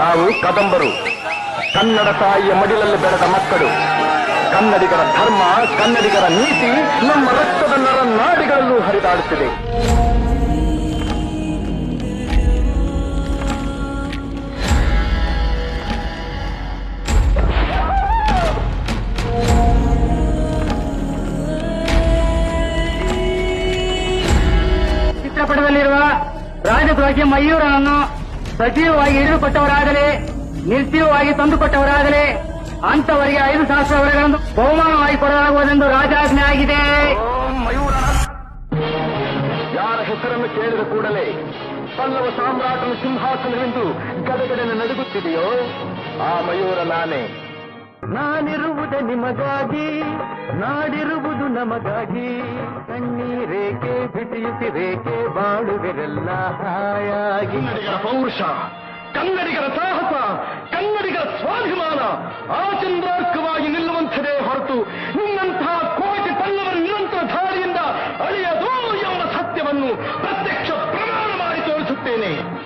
ನಾವು ಕದಂಬರು. ಕನ್ನಡ ತಾಯಿಯ ಮಡಿಲಲ್ಲಿ ಬೆಳೆದ ಮಕ್ಕಳು. ಕನ್ನಡಿಗರ ಧರ್ಮ, ಕನ್ನಡಿಗರ ನೀತಿ ನಮ್ಮ ರಕ್ತದ ನರ ನಾಡಿಗಳಲ್ಲೂ ಹರಿದಾಡುತ್ತಿದೆ. ಚಿತ್ರಪಟದಲ್ಲಿರುವ ರಾಜದ್ರೋಹಿ ಮಯೂರನನ್ನು ಸಜೀವವಾಗಿ ಹಿಡಿದುಕೊಟ್ಟವರಾಗಲಿ ನಿರ್ಜೀವವಾಗಿ ತಂದುಕೊಟ್ಟವರಾಗಲಿ ಅಂತವರಿಗೆ ಐದು ಸಹಸ್ರ ವರೆಗಳನ್ನು ಬಹುಮಾನವಾಗಿ ಕೊಡಲಾಗುವುದೆಂದು ರಾಜಾಜ್ಞೆ ಆಗಿದೆ. ಯಾರ ಹೆಸರನ್ನು ಕೇಳಿದ ಕೂಡಲೇ ಪಲ್ಲವ ಸಾಮ್ರಾಟನ ಸಿಂಹಾಸನವೆಂದು ಗದಗಡನೆ ನಡುಗುತ್ತಿದೆಯೋ? ಆ ಮಯೂರ ನಾನೇ. ನಾನಿರುವುದೇ ನಿಮಗಾಗಿ, ನಾಡಿರುವುದು ನಮಗಾಗಿ. ಕಣ್ಣೀರೇಕೆ ಬಿಸಿಯುತ್ತಿರೇಕೆ ಬಾಳುವಿರೆಲ್ಲ ಹಾಯಾಗಿ. ಕನ್ನಡಿಗರ ಪೌರುಷ, ಕನ್ನಡಿಗರ ಸಾಹಸ, ಕನ್ನಡಿಗರ ಸ್ವಾಭಿಮಾನ, ಆ ಚಂದ್ರಾರ್ಕವಾಗಿ ನಿಲ್ಲುವಂಥದೇ ಹೊರತು ನಿನ್ನಂತಹ ಕೋಟಿ ತನ್ನವರ ನಿರಂತರ ಧಾರಿಯಿಂದ ಅಳಿಯದು ಎಂಬ ಸತ್ಯವನ್ನು ಪ್ರತ್ಯಕ್ಷ ಪ್ರಮಾಣ ಮಾಡಿ ತೋರಿಸುತ್ತೇನೆ.